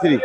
Three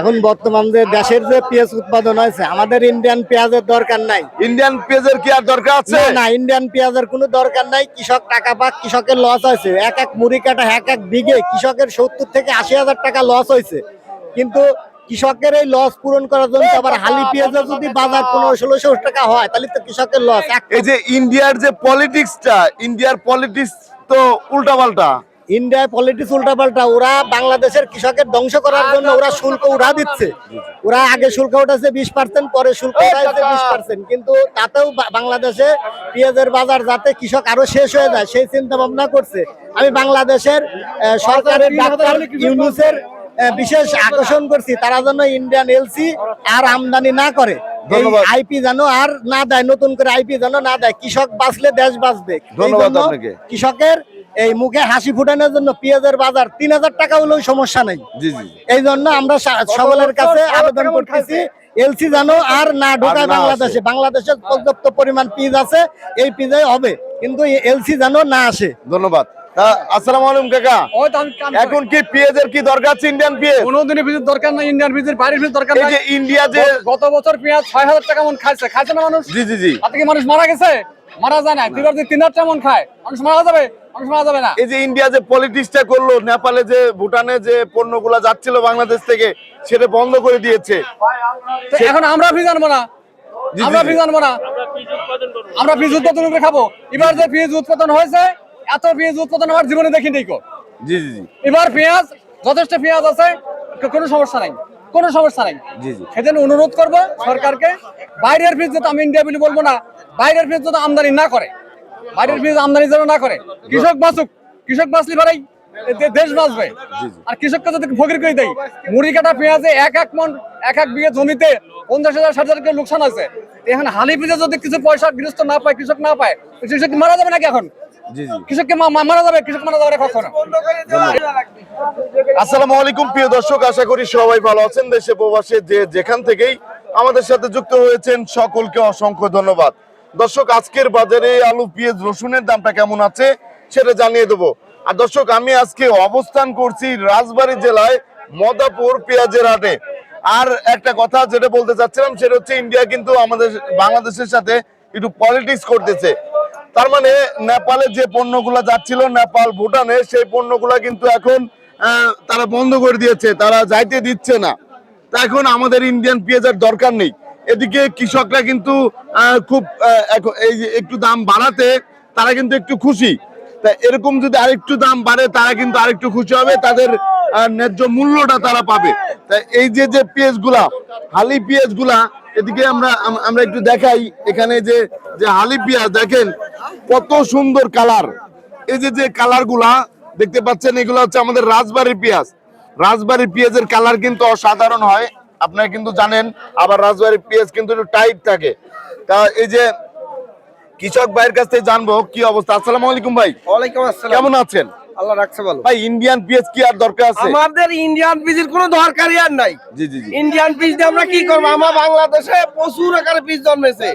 এখন বর্তমান যে দেশের যে পেঁয়াজ উৎপাদন হয়েছে আমাদের ইন্ডিয়ান পেঁয়াজের দরকার নাই। ইন্ডিয়ান পেজের কি আর দরকার আছে? না ইন্ডিয়ান পেঁয়াজের কোনো দরকার নাই। কৃষক টাকা পাক কৃষকের লস হয়েছে। এক এক মুড়ি কাটা এক এক বিঘে কৃষকের সত্তর থেকে আশি হাজার টাকা লস হয়েছে। কিন্তু কৃষকের এই লস পূরণ করার জন্য আবার হালি পেঁয়াজের যদি বাজার পনেরো ষোলোশো টাকা হয় তাহলে তো কৃষকের লস এই যে ইন্ডিয়ার যে পলিটিক্সটা ইন্ডিয়ার পলিটিক্স তো উল্টাপাল্টা। ইন্ডিয়ায় পলিটিক্স উল্টাপাল্টা ওরা বাংলাদেশের কৃষকের ধ্বংস করার জন্য ওরা শুল্ক উঠা দিচ্ছে। ওরা আগে শুল্ক উঠাচ্ছে বিশ পার্সেন্ট পরে শুল্ক উঠাচ্ছে বিশ পার্সেন্ট কিন্তু তাতেও বাংলাদেশে পেঁয়াজের বাজার যাতে কৃষক আরও শেষ হয়ে যায় সেই চিন্তা ভাবনা করছে। আমি বাংলাদেশের সরকারের ডাক্তার ইউনুসের বিশেষ আকর্ষণ করছি তারা যেন ইন্ডিয়ান এলসি আর আমদানি না করে। আইপি যেন আর না দেয় নতুন করে আইপি যেন না দেয় কৃষক বাঁচলে দেশ বাঁচবে। ধন্যবাদ কৃষকের এই মুখে হাসি ফুটানোর জন্য পেঁয়াজের বাজার তিন হাজার টাকা হলেও সমস্যা নেই। জি জি। এই জন্য আমরা সকলের কাছে আবেদন করতেছি এলসি জানো আর না ঢোকায় বাংলাদেশে। বাংলাদেশে পর্যাপ্ত পরিমাণ পিজ আছে এই পিজে হবে। কিন্তু এলসি জানো না আসে। ধন্যবাদ। আসসালামু আলাইকুম কাকা। এখন কি পেঁয়াজের কি দরকার? ইন্ডিয়ান পেঁয়াজ? দরকার নাই ইন্ডিয়ান বাইরের দরকার নাই। যে ইন্ডিয়া যে গত- বছর পেঁয়াজ ছয় হাজার টাকা মন খাইছে। খাইছে না মানুষ? জি জি জি। তাতে কি মানুষ মারা গেছে? মারা যায় না। দুবার তিন হাজার টাকা মন খায় মানুষ মারা যাবে? এই যে ইন্ডিয়া যে পলিটিক্সটা করল নেপালে যে ভুটানে যে পণ্যগুলা যাচ্ছিল বাংলাদেশ থেকে সেটা বন্ধ করে দিয়েছে। এখন আমরা ফিজ আনব না। আমরা জি। আনব না। আমরা ফিজ উৎপাদন করে খাব। এবার যে ফিজ উৎপাদন হয়েছে এত উৎপাদন আমার জীবনে দেখিনি জি জি এবার পেঁয়াজ যথেষ্ট পেঁয়াজ আছে কোনো সমস্যা নাই। কোনো সমস্যা নাই। জি জি। সেজন্য অনুরোধ করব সরকারকে বাইরের ফিজ যাতে আমি ইন্ডিয়া বলে বলব না বাইরের ফিজ যাতে আমদানি না করে। বাইরের ফিজ আমদানি যেন না করে। কৃষক বাঁচুক কৃষক বাঁচলে ভাই দেশ বাঁচবে। আর কৃষককে যদি ফকির করে দেয় মুড়ি কাটা পেঁয়াজে এক এক মন এক এক বিঘে জমিতে পঞ্চাশ হাজার ষাট হাজার লোকসান আছে। এখন হালি পিজে যদি কিছু পয়সা গৃহস্থ না পায় কৃষক না পায় কৃষক মারা যাবে নাকি এখন? জি জি। কৃষককে মা- মা- মারা যাবে? কৃষক মারা যাবে কখনো? আসসালামু আলাইকুম প্রিয় দর্শক। আশা করি সবাই ভালো আছেন দেশে প্রবাসে যে যেখান থেকেই আমাদের সাথে যুক্ত হয়েছেন সকলকে অসংখ্য ধন্যবাদ। দর্শক, আজকের বাজারে আলু, পেঁয়াজ, রসুনের দামটা কেমন আছে সেটা জানিয়ে দেবো। আর দর্শক, আমি আজকে অবস্থান করছি রাজবাড়ী জেলায় মদাপুর পেঁয়াজের হাটে। আর একটা কথা যেটা বলতে চাচ্ছিলাম, সেটা হচ্ছে ইন্ডিয়া কিন্তু আমাদের বাংলাদেশের সাথে একটু পলিটিক্স করতেছে। তার মানে নেপালে যে পণ্যগুলো যাচ্ছিল, নেপাল, ভুটানে সেই পণ্যগুলো কিন্তু এখন তারা বন্ধ করে দিয়েছে, তারা যাইতে দিচ্ছে না। তা এখন আমাদের ইন্ডিয়ান পেঁয়াজের দরকার নেই। এদিকে কৃষকরা কিন্তু খুব একটু দাম বাড়াতে তারা কিন্তু একটু খুশি। তা এরকম যদি আরেকটু দাম বাড়ে, তারা কিন্তু আরেকটু খুশি হবে, তাদের ন্যায্য মূল্যটা তারা পাবে। তা এই যে যে পেঁয়াজগুলা হালি পেঁয়াজগুলা এদিকে আমরা আমরা একটু দেখাই এখানে যে যে হালি পেঁয়াজ, দেখেন কত সুন্দর কালার। এই যে যে কালারগুলা দেখতে পাচ্ছেন, এগুলো হচ্ছে আমাদের রাজবাড়ির পেঁয়াজ। রাজবাড়ির পেঁয়াজের কালার কিন্তু অসাধারণ হয়। আপনারা কিন্তু জানেন আবার রাজবাড়ির পেঁয়াজ কিন্তু একটু টাইট থাকে। তা এই যে কৃষক ভাইয়ের কাছ থেকে জানব কি অবস্থা। আসসালামু আলাইকুম ভাই। ওয়ালাইকুম আসসালাম। কেমন আছেন? আল্লাহ রাখছে ভালো। ভাই ইন্ডিয়ান পেঁয়াজ কি আর দরকার আছে? আমাদের ইন্ডিয়ান পিসের কোনো দরকারই আর নাই। জি জি জি। ইন্ডিয়ান দিয়ে আমরা কি করব? আমার বাংলাদেশে প্রচুর আকারে জন্মেছে।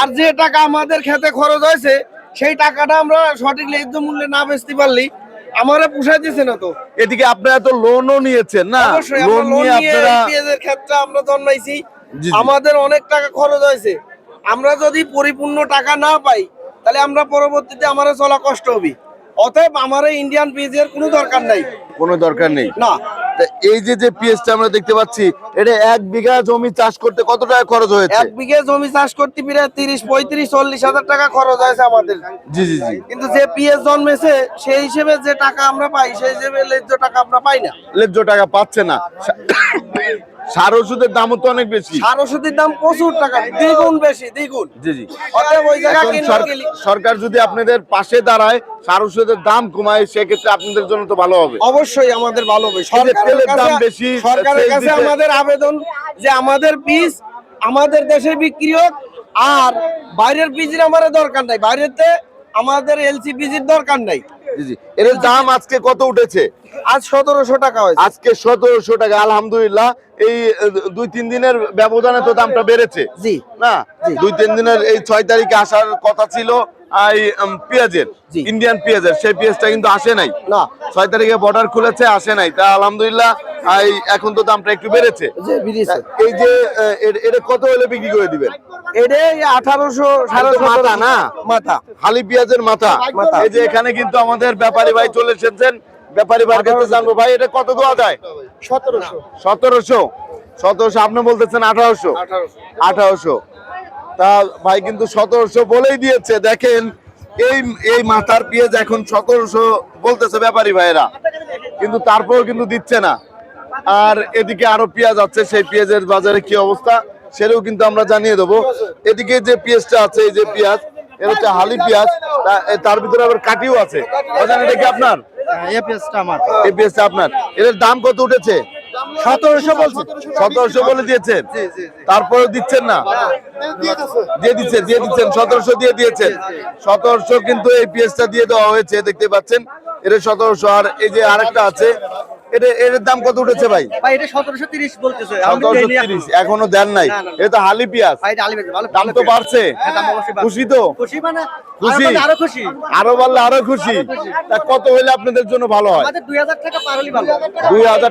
আর যে টাকা আমাদের খেতে খরচ হয়েছে সেই টাকাটা আমরা সঠিক ন্যায্য মূল্যে না বেচতে পারলি আমারে পুষাই দিছে না তো। এদিকে আপনারা তো লোনও নিয়েছেন না। লোন নিয়ে আপনারা পেঁয়াজের ক্ষেত্রে আমরা জন্মাইছি। আমাদের অনেক টাকা খরচ হয়েছে। আমরা যদি পরিপূর্ণ টাকা না পাই তাহলে আমরা পরবর্তীতে আমাদের চলা কষ্ট হবে। অতএব আমার ইন্ডিয়ান পিসের কোনো দরকার নাই। কোনো দরকার নেই। না। এই যে যে পেঁয়াজটা আমরা দেখতে পাচ্ছি এটা এক বিঘা জমি চাষ করতে কত টাকা খরচ হয়েছে? এক বিঘা জমি চাষ করতে প্রায় তিরিশ পঁয়ত্রিশ চল্লিশ হাজার টাকা খরচ হয়েছে আমাদের। জি জি জি। কিন্তু যে পিএস জন্মেছে সেই হিসেবে যে টাকা আমরা পাই সেই হিসেবে ন্যায্য টাকা আমরা পাই না। ন্যায্য টাকা পাচ্ছে না। সার ওষুধের দামও তো অনেক বেশি। সার ওষুধের দাম প্রচুর টাকা দ্বিগুণ বেশি দ্বিগুণ। জি জি। সরকার যদি আপনাদের পাশে দাঁড়ায় সার ওষুধের দাম কমায় সেক্ষেত্রে আপনাদের জন্য তো ভালো হবে। অবশ্যই আমাদের ভালো হবে। তেলের দাম বেশি, সরকারের কাছে আমাদের আবেদন যে আমাদের বীজ আমাদের দেশে বিক্রি হোক আর বাইরের বীজের আমাদের দরকার নাই। বাইরেতে আমাদের এলসি বীজের দরকার নাই। জি জি। এর দাম আজকে কত উঠেছে? আজ সতেরোশো টাকা হয়েছে। আজকে সতেরোশো টাকা আলহামদুলিল্লাহ। এই দুই তিন দিনের ব্যবধানে তো দামটা বেড়েছে। জি। না? দুই তিন দিনের এই ছয় তারিখে আসার কথা ছিল এই পেঁয়াজের ইন্ডিয়ান পেঁয়াজের। সেই পেঁয়াজটা কিন্তু আসে নাই। না। ছয় তারিখে বর্ডার খুলেছে আসে নাই। তা আলহামদুলিল্লাহ এই এখন তো দামটা একটু বেড়েছে। এই যে এটা কত হলে বিক্রি করে দিবেন? এটা আঠারোশো সাড়ে মাথা না? মাথা। হালি পেঁয়াজের মাথা। এই যে এখানে কিন্তু আমাদের ব্যাপারী ভাই চলে এসেছেন। ব্যাপারী ভাইয়ের কাছে জানব। ভাই এটা কত দেওয়া যায়? সতেরোশো। সতেরোশো? সতেরোশো আপনি বলতেছেন আঠারোশো? আঠারোশো। তা ভাই কিন্তু সতেরোশো বলেই দিয়েছে। দেখেন এই এই মাথার পেঁয়াজ এখন সতেরোশো বলতেছে ব্যাপারী ভাইয়েরা। কিন্তু তারপরেও কিন্তু দিচ্ছে না। আর এদিকে আরও পেঁয়াজ আছে সেই পেঁয়াজের বাজারে কি অবস্থা সেটাও কিন্তু আমরা জানিয়ে দেবো। এদিকে যে পেঁয়াজটা আছে এই যে পেঁয়াজ এটা হচ্ছে হালি পেঁয়াজ। তার ভিতরে আবার কাটিও আছে। এটা কি আপনার। এই পেঁয়াজটা আমার। এই আপনার। এর দাম কত উঠেছে? সতেরোশো বলছি। সতেরোশো বলে দিয়েছেন। তারপরে দিচ্ছেন না? দিয়ে দিচ্ছেন দিয়ে দিচ্ছেন। সতেরোশো দিয়ে দিয়েছেন। সতেরোশো কিন্তু এই পিএসটা দিয়ে দেওয়া হয়েছে দেখতে পাচ্ছেন। এটা সতেরোশো। আর এই যে আরেকটা আছে এটা এর দাম কত উঠেছে ভাই? ভাই এটা সতেরোশো তিরিশ বলতেছে। সতেরোশো তিরিশ এখনও দেন নাই। এটা তো হালি পেঁয়াজ। ভাই এটা আলিবেদ দাম তো বাড়ছে। দাম অবশ্যই বাড়ছে। খুশি তো? খুশি মানে খুশি? আরও আরও খুশি। আরও বাড়লে আরও খুশি? তা কত হইলে আপনাদের জন্য ভালো হয়? আমাদের দুই হাজার টাকা পার হলে ভালো।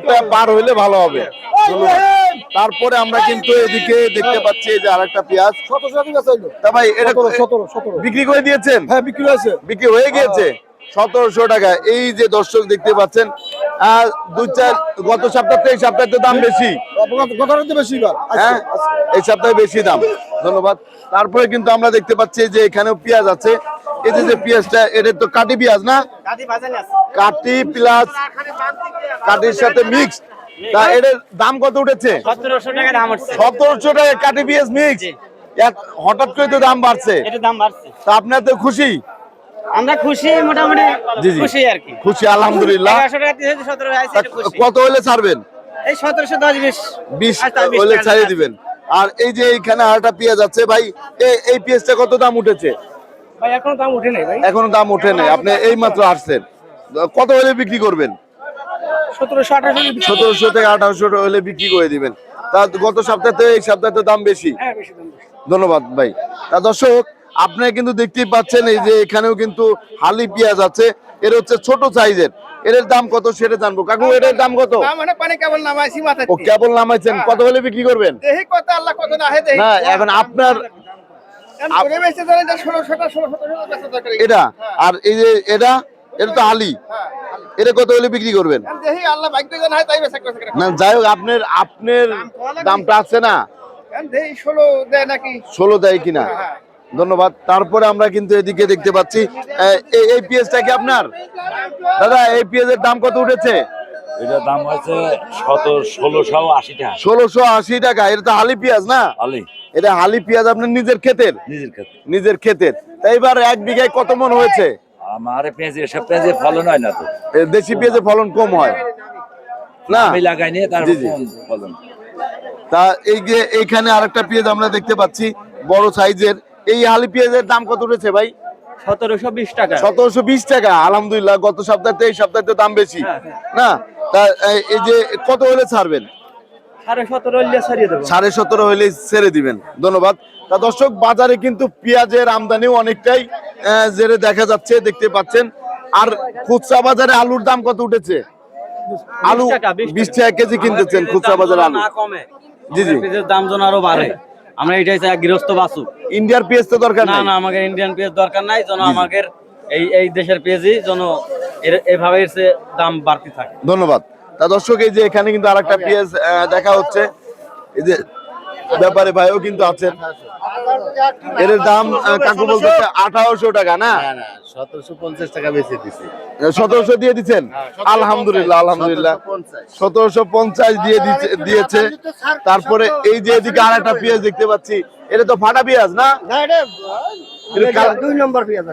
টাকা পার হইলে ভালো হবে। তারপরে আমরা কিন্তু এদিকে দেখতে পাচ্ছি যে আরেকটা পেঁয়াজ। তা ভাই এটা বিক্রি করে দিয়েছেন? হ্যাঁ বিক্রি হয়েছে। বিক্রি হয়ে গিয়েছে? সতেরোশো টাকা। এই যে দর্শক দেখতে পাচ্ছেন দুই চার গত সপ্তাহ এই সপ্তাহে তো দাম বেশি। বেশি হ্যাঁ? এই সপ্তাহে বেশি দাম। ধন্যবাদ। তারপরে কিন্তু আমরা দেখতে পাচ্ছি যে এখানেও পেঁয়াজ আছে। এই যে যে পেঁয়াজটা এটা তো কাটি পেঁয়াজ না? কাটি প্লাস কাটির সাথে মিক্স তা এটার দাম কত উঠেছে? সতেরোশো টাকা দাম হচ্ছে সতেরোশো কাটি পেঁয়াজ মিক্স হঠাৎ করে তো দাম বাড়ছে। এটা দাম বাড়ছে। তা আপনার তো খুশি? আমরা খুশি মোটামুটি। খুশি আর কি। খুশি আলহামদুলিল্লাহ। কত হলে ছাড়বেন? এই সতেরোশো দশ বিশ। বিশ আচ্ছা, হলে ছাড়িয়ে দিবেন। আর এই যে এইখানে আরেকটা পেঁয়াজ আছে ভাই এই এই পেঁয়াজটা কত দাম উঠেছে? ভাই এখনও দাম উঠে নাই ভাই। এখনও দাম ওঠে নাই আপনি এই মাত্র আসছেন। কত হলে বিক্রি করবেন? সতেরোশো থেকে আঠারোশো হলে বিক্রি করে দিবেন। তা গত সপ্তাহে এই সপ্তাহে তো দাম বেশি। হ্যাঁ বেশি দাম বেশি। ধন্যবাদ ভাই। তা দর্শক আপনারা কিন্তু দেখতেই পাচ্ছেন এই যে এখানেও কিন্তু হালি পেঁয়াজ আছে। এর হচ্ছে ছোট সাইজের। এর দাম কত সেটা জানব। কাকু এটার দাম কত? মানে পানি কেবল নামাইছি মাথা ও কেবল নামাইছেন। কত হলে বিক্রি করবেন? দেখি কত আল্লাহ কত না হে দেখি না এখন আপনার এটা? আর এই যে এটা? এটা তো হালি। এটা কত হলে বিক্রি করবেন? হয় না যাই হোক আপনার আপনার দামটা আছে না? ষোলো দেয় নাকি? ষোলো দেয় কিনা? ধন্যবাদ। তারপরে আমরা কিন্তু এদিকে দেখতে পাচ্ছি এই পেঁয়াজটা কি আপনার? দাদা এই পেঁয়াজের দাম কত উঠেছে? এটার দাম হচ্ছে ষোলোশো আশি টাকা। ষোলোশো আশি টাকা এটা তো হালি পেঁয়াজ না? আলি এটা হালি পেঁয়াজ আপনার নিজের ক্ষেতের? নিজের ক্ষেত্রে। নিজের ক্ষেতের। তাই এবার এক বিঘায় কত মন হয়েছে? আমার পেঁয়াজ এসব পেঁয়াজে ফলন হয় না তো। দেশি পেঁয়াজে ফলন কম হয়। না? আমি লাগাই নিয়ে তার জি, জি। ফলন। তা এই যে এইখানে আরেকটা পেঁয়াজ আমরা দেখতে পাচ্ছি বড় সাইজের। এই হালি পেঁয়াজের দাম কত উঠেছে ভাই? সতেরোশো বিশ টাকা। সতেরোশো বিশ টাকা আলহামদুলিল্লাহ গত সপ্তাহে এই সপ্তাহে তো দাম বেশি। না? তা এই- যে কত হলে ছাড়বেন? সাড়ে সতেরো হলে ছেড়ে দিবেন। ধন্যবাদ। তা দর্শক বাজারে কিন্তু পেঁয়াজের আমদানিও অনেকটাই জেরে দেখা যাচ্ছে দেখতে পাচ্ছেন। আর খুচরা বাজারে আলুর দাম কত উঠেছে? আলু বিশ টাকা। কেজি কিনতেছেন খুচরা বাজারে আলু। জি জি। দাম যেন আরও বাড়ে। আমরা এটাই চাই গৃহস্থ বাসু ইন্ডিয়ার পিএস তো দরকার না নাই? না আমাদের ইন্ডিয়ান পিএস দরকার নাই যেন আমাদের এই এই দেশের পেঁয়াজই যেন এর- এভাবে এসে দাম বাড়তে থাকে। ধন্যবাদ। তা দর্শক এই যে এখানে কিন্তু আরেকটা পেঁয়াজ আহ, দেখা হচ্ছে। এই যে ব্যাপারে ভাইও কিন্তু আছেন। এর দাম কাকু বলতেছে আঠারোশো টাকা না? সতেরোশো পঞ্চাশ টাকা বেঁচে দিছি। সতেরোশো দিয়ে দিচ্ছেন? আলহামদুলিল্লাহ আলহামদুলিল্লাহ। সতেরোশো পঞ্চাশ। দিয়ে দিয়েছে। তারপরে এই যে এদিকে আর একটা পেঁয়াজ দেখতে পাচ্ছি এটা তো ফাটা পেঁয়াজ না? না এটা এটা দুই নম্বর পেঁয়াজ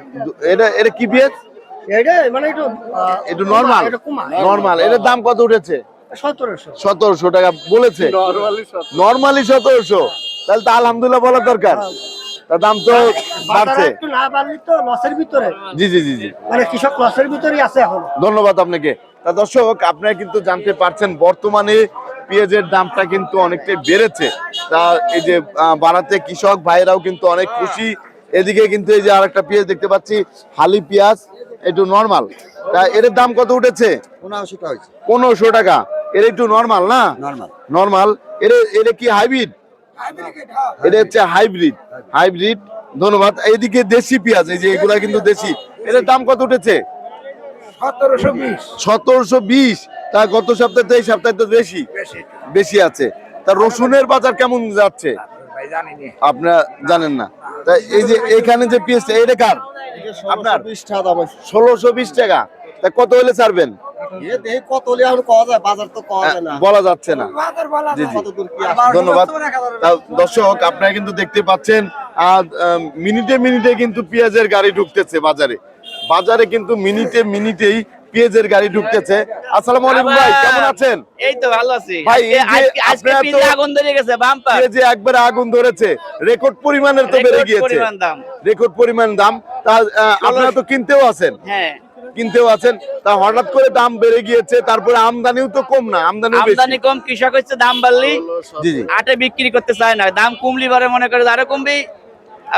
এটা এটা কি পেঁয়াজ? এটা মানে একটু একটু নর্মাল এটা নর্মাল এটার দাম কত উঠেছে? সতেরোশো। সতেরোশো টাকা বলেছে। নর্মালি সতেরোশো। তাহলে তো আলহামদুলিল্লাহ বলার দরকার। দাম তো বাড়ছে। একটু না বাড়লি তো লসের ভিতরে। জি জি জি জি। মানে কৃষক লসের ভিতরেই আছে এখন। ধন্যবাদ আপনাকে। তা দর্শক আপনারা কিন্তু জানতে পারছেন বর্তমানে পেঁয়াজের দামটা কিন্তু অনেকটাই বেড়েছে। তা এই যে বাড়াতে কৃষক ভাইরাও কিন্তু অনেক খুশি। এদিকে কিন্তু এই যে আরেকটা পেঁয়াজ দেখতে পাচ্ছি হালি পেঁয়াজ একটু নর্মাল তা এর দাম কত উঠেছে? পনেরোশো টাকা পনেরোশো টাকা। এর একটু নর্মাল না? নর্মাল নর্মাল এর এর কি হাইব্রিড এটা হচ্ছে হাইব্রিড হাইব্রিড ধন্যবাদ। এইদিকে দেশি পেঁয়াজ এই যে এগুলা কিন্তু দেশি। এর দাম কত উঠেছে? সতেরোশো বিশ। সতেরোশো বিশ। তা গত সপ্তাহে তো এই সপ্তাহে তো বেশি। বেশি। আছে। তা রসুনের বাজার কেমন যাচ্ছে? আপনারা জানেন না। তা এই যে এখানে যে পিসটা এটা কার? আপনার। ষোলোশো বিশ টাকা। তা কত হলে ছাড়বেন? বলা যাচ্ছে না। জি জি। ধন্যবাদ। দর্শক আপনারা কিন্তু দেখতে পাচ্ছেন মিনিটে মিনিটে কিন্তু পেঁয়াজের গাড়ি ঢুকতেছে বাজারে। বাজারে কিন্তু মিনিটে মিনিটেই পেঁয়াজের গাড়ি ঢুকতেছে। আসসালামু আলাইকুম ভাই কেমন আছেন? এই তো ভালো আছি। ভাই, আজকে পিজা আগুন ধরে গেছে বাম্পার। পেঁয়াজে একবারে আগুন ধরেছে। রেকর্ড পরিমাণের তো বেড়ে রেকর্ড গিয়েছে। পরিমাণ দাম। রেকর্ড পরিমাণ দাম। তা আপনারা তো কিনতেও আছেন। হ্যাঁ। কিনতেও আছেন তা হঠাৎ করে দাম বেড়ে গিয়েছে তারপরে আমদানিও তো কম না আমদানি আমদানি কম কৃষক হচ্ছে দাম বাড়লি আটে বিক্রি করতে চায় না দাম কমলি পরে মনে করে আরও কমবি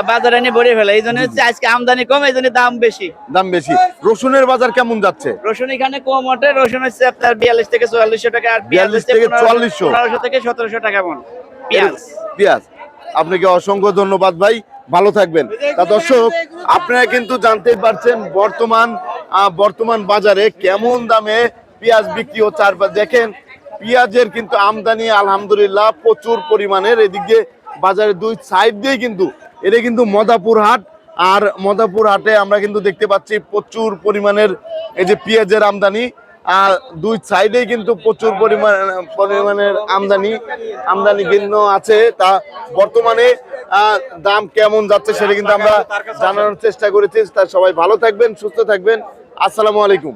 বাজারে নিয়ে ভরে ফেলে এই জন্য হচ্ছে আজকে আমদানি কম এই জন্য দাম বেশি। দাম বেশি। রসুনের বাজার কেমন যাচ্ছে? রসুন এখানে কম ওঠে রসুন হচ্ছে আপনার বিয়াল্লিশ থেকে চুয়াল্লিশশো টাকা আর পেঁয়াজ 42 হচ্ছে থেকে 4400 পনেরোশো থেকে সতেরোশো টাকা মন পেঁয়াজ। পেঁয়াজ। আপনাকে অসংখ্য ধন্যবাদ ভাই। ভালো থাকবেন। তা দর্শক, আপনারা কিন্তু জানতেই পারছেন বর্তমান বর্তমান বাজারে কেমন দামে পেঁয়াজ বিক্রি হচ্ছে। আর দেখেন, পেঁয়াজের কিন্তু আমদানি আলহামদুলিল্লাহ প্রচুর পরিমাণের। এদিকে বাজারের দুই সাইড দিয়ে কিন্তু, এটা কিন্তু মদাপুর হাট। আর মদাপুর হাটে আমরা কিন্তু দেখতে পাচ্ছি প্রচুর পরিমাণের এই যে পেঁয়াজের আমদানি। আর দুই সাইডেই কিন্তু প্রচুর পরিমাণ, পরিমাণের আমদানি আমদানি কিন্তু আছে। তা বর্তমানে দাম কেমন যাচ্ছে সেটা কিন্তু আমরা জানানোর চেষ্টা করেছি। তা সবাই ভালো থাকবেন, সুস্থ থাকবেন। আসসালামু আলাইকুম।